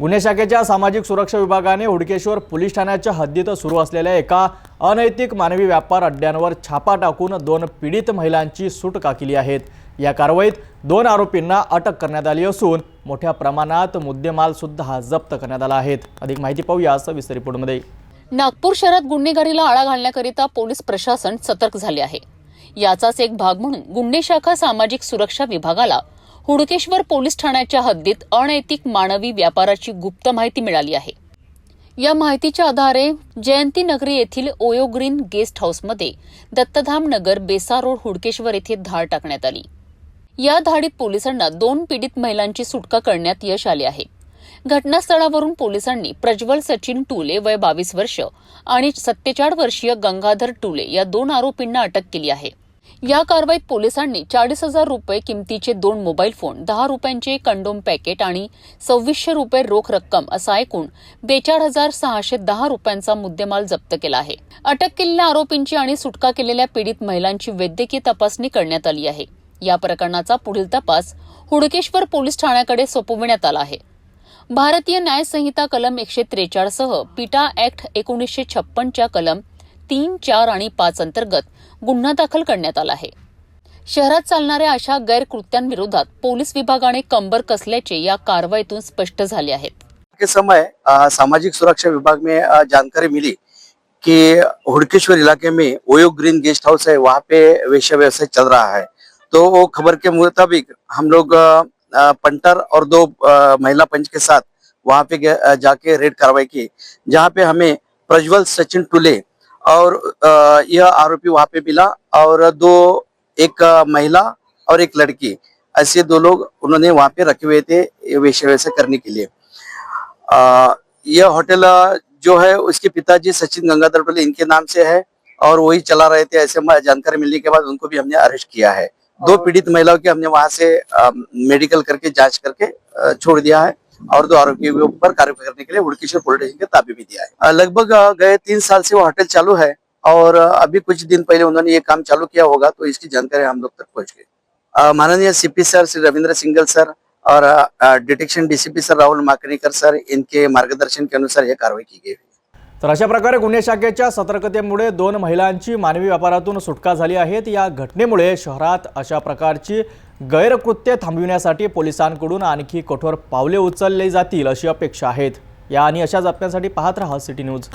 गुन्हे शाखेच्या सामाजिक सुरक्षा विभागाने हुडकेश्वर पोलीस ठाण्याच्या हद्दीत सुरू असलेल्या एका अनैतिक मानवी व्यापार अड्ड्यांवर छापा टाकून दोन पीडित महिलांची सुटका केली आहेत. या कारवाईत दोन आरोपींना अटक करण्यात आली असून मोठ्या प्रमाणात मुद्देमाल सुद्धा जप्त करण्यात आला आहे. अधिक माहिती पाहूया सविस्तर रिपोर्टमध्ये. नागपूर शहरात गुन्हेगारीला आळा घालण्याकरिता पोलीस प्रशासन सतर्क झाले आहे. याचाच एक भाग म्हणून गुन्हे शाखा सामाजिक सुरक्षा विभागाला हुडकेश्वर पोलीस ठाण्याच्या हद्दीत अनैतिक मानवी व्यापाराची गुप्त माहिती मिळाली आहे. या माहितीच्या आधारे जयंती नगरी येथील ओयो ग्रीन गेस्ट हाऊसमध्ये दत्तधाम नगर बेसा रोड हुडकेश्वर येथे धाड टाकण्यात आली. या धाडीत पोलिसांना दोन पीडित महिलांची सुटका करण्यात यश आले आहे. घटनास्थळावरून पोलिसांनी प्रज्वल सचिन टुले वय बावीस वर्ष आणि सत्तेचाळ वर्षीय गंगाधर टुले या दोन आरोपींना अटक केली आहे. या कारवाईत पोलिसांनी चाळीस हजार रुपये किमतीचे दोन मोबाईल फोन दहा रुपयांचे कंडोम पॅकेट आणि सव्वीसशे रुपये रोख रक्कम असा एकूण बेचाळ हजार सहाशे दहा रुपयांचा मुद्देमाल जप्त केला आहे. अटक केलेल्या आरोपींची आणि सुटका केलेल्या पीडित महिलांची वैद्यकीय तपासणी करण्यात आली आहे. या प्रकरणाचा पुढील तपास हुडकेश्वर पोलीस ठाण्याकडे सोपविण्यात आला आहे. भारतीय न्यायसंहिता कलम एकशे त्रेचाळसह पिटा ऍक्ट एकोणीसशे छप्पनच्या कलम तीन चार आणि पाच अंतर्गत गुन्हा दाखल करण्यात आला आहे. शहरात चालणाऱ्या अशा गैरकृत्यांविरोधात पोलीस विभागाने कंबर कसल्याचे या कारवाईतून स्पष्ट झाले आहेत. के समय सामाजिक सुरक्षा विभाग में जानकारी मिली कि हुडकेश्वर इलाके में ओयो ग्रीन गेस्ट हाउस है वहाँ पे वेश्या व्यवसाय चल रहा है। तो वो खबर के मुताबिक हम लोग पंटर और दो महिला पंच के साथ वहाँ पे जाके रेड कार्रवाई की जहाँ पे हमें प्रज्वल सचिन टुले और यह आरोपी वहाँ पे मिला और दो एक महिला और एक लड़की। ऐसे दो लोग उन्होंने वहाँ पे रखे हुए थे ये वेश्या व्यवसाय करने के लिए। आ, यह होटल जो है उसके पिताजी सचिन गंगाधर टोले इनके नाम से है और वही चला रहे थे। ऐसे जानकारी मिलने के बाद उनको भी हमने अरेस्ट किया है। दो पीड़ित महिलाओं के हमने वहाँ से अ, मेडिकल करके जाँच करके अ, छोड़ दिया है। और दो आरोग्य पर कार्य करने के लिए उड़केश्वर पुलिस स्टेशन के ताबे में दिया है। लगभग गए तीन साल से वो होटल चालू है और अभी कुछ दिन पहले उन्होंने ये काम चालू किया होगा तो इसकी जानकारी हम लोग तक पहुंच गई। माननीय CP sir Shri Ravindra Singal sir और detection DCP sir Rahul Makanikar sir इनके मार्गदर्शन के अनुसार यह कार्रवाई की गई तर अशा प्रकारे गुन्हे शाखेच्या सतर्कतेमुळे दोन महिलांची मानवी व्यापारातून सुटका झाली आहे. या घटनेमुळे शहरात अशा प्रकारची गैरकृत्य थांबविण्यासाठी पोलिसांकडून आणखी कठोर पावले उचलली जातील अशी अपेक्षा आहेत. या आणि अशा बातम्यांसाठी पाहत रहा सिटी न्यूज.